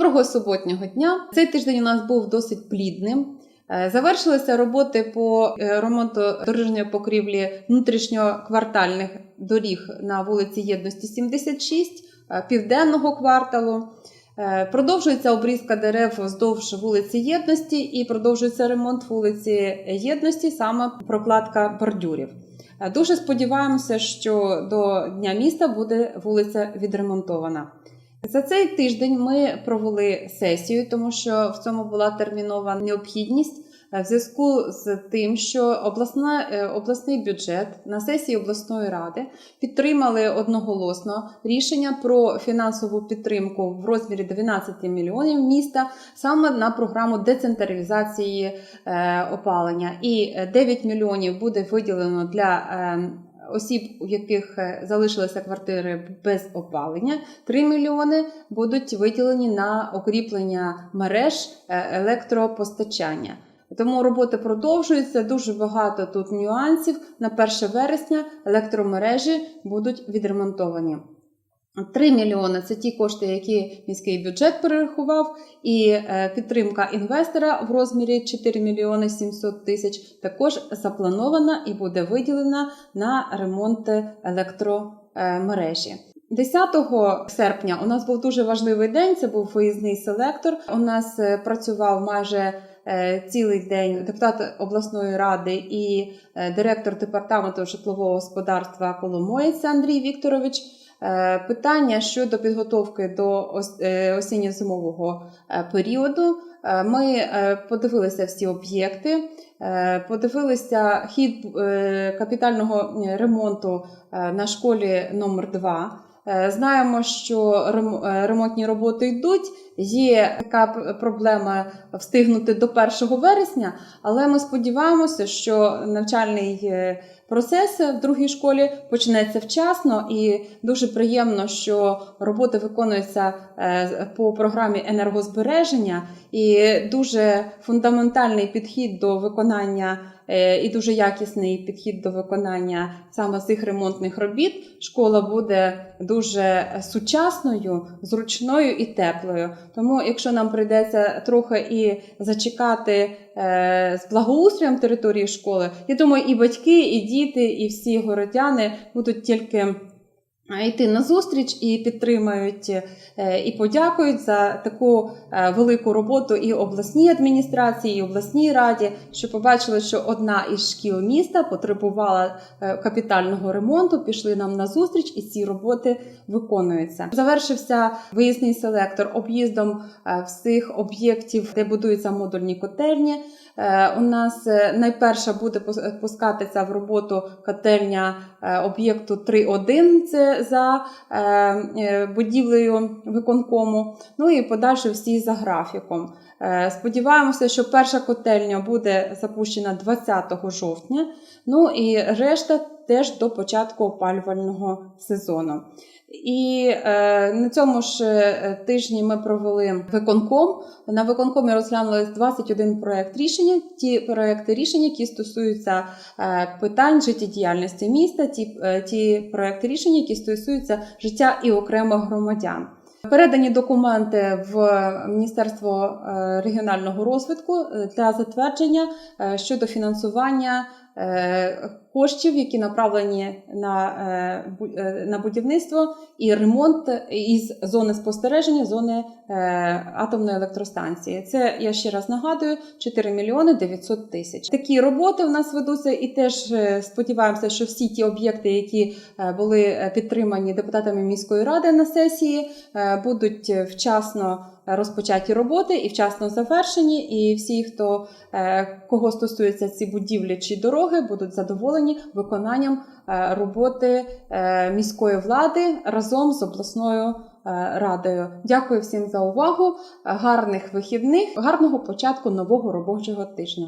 Доброго суботнього дня. Цей тиждень у нас був досить плідним. Е, Завершилися роботи по е, ремонту дорожньої покрівлі внутрішньоквартальних доріг на вулиці Єдності 76, е, південного кварталу. Продовжується обрізка дерев вздовж вулиці Єдності і продовжується ремонт вулиці Єдності, саме прокладка бордюрів. Дуже сподіваємося, що до Дня міста буде вулиця відремонтована. За цей тиждень ми провели сесію, тому що в цьому була термінова необхідність е, в зв'язку з тим, що обласна, е, обласний бюджет на сесії обласної ради підтримали одноголосно рішення про фінансову підтримку в розмірі 12 мільйонів міста саме на програму децентралізації е, опалення. І е, 9 мільйонів буде виділено для. Осіб, у яких е, залишилися квартири без опалення, 3 мільйони будуть виділені на укріплення мереж е, електропостачання. Тому роботи продовжуються. Дуже багато тут нюансів. На 1 вересня електромережі будуть відремонтовані. 3 мільйони це ті кошти, які міський бюджет перерахував, і е, підтримка інвестора в розмірі 4 мільйони 700 тисяч також запланована і буде виділена на ремонт електромережі. 10 серпня у нас був дуже важливий день. Це був виїзний селектор. У нас е, працював майже е, цілий день депутат обласної ради і директор департаменту житлового господарства Коломоєць Андрій Вікторович. Е, Питання щодо підготовки до е, осінньо-зимового е, періоду. Ми подивилися всі об'єкти, подивилися хід капітального ремонту на школі номер 2 Е, Знаємо, що е, ремонтні роботи йдуть. Є така проблема встигнути до 1 вересня, але ми сподіваємося, що навчальний е, процес в другій школі почнеться вчасно, і дуже приємно, що роботи виконуються е, по програмі енергозбереження, і дуже фундаментальний підхід до виконання. Е, І дуже якісний підхід до виконання саме цих ремонтних робіт. Школа буде дуже сучасною, зручною і теплою. Тому, якщо нам прийдеться трохи і зачекати е, з благоустроєм території школи, я думаю, і батьки, і діти, і всі городяни будуть тільки йти на зустріч і підтримають е, і подякують за таку е, велику роботу і обласній адміністрації, і обласній раді, що побачили, що одна із шкіл міста потребувала е, капітального ремонту. Пішли нам на зустріч, і ці роботи виконуються. Завершився виїзний селектор об'їздом всіх об'єктів, де будуються модульні котельні. У нас найперша буде пус- пускатися в роботу котельня об'єкту 3.1, це за е, е, будівлею виконкому. Ну і подальше всі за графіком. Е, Сподіваємося, що перша котельня буде запущена 20 жовтня. Ну і решта теж до початку опалювального сезону. І е, на цьому ж е, тижні ми провели виконком. На виконкомі розглянули 21 проект рішення. Ті проекти рішення, які стосуються е, питань життєдіяльності міста, ті, е, ті проекти рішення, які стосуються життя і окремих громадян. Передані документи в Міністерство е, регіонального розвитку е, для затвердження щодо фінансування коштів, які направлені на, е, е, на будівництво і ремонт із зони спостереження, зони е, атомної електростанції. Це я ще раз нагадую: 4 мільйони 900 тисяч. Такі роботи в нас ведуться, і теж е, сподіваємося, що всі ті об'єкти, які е, були е, підтримані депутатами міської ради на сесії, е, будуть вчасно розпочаті роботи і вчасно завершені. І всі, хто е, кого стосуються ці будівлі чи дороги, будуть задоволені виконанням е, роботи е, міської влади разом з обласною радою. Дякую всім за увагу. Гарних вихідних, гарного початку нового робочого тижня.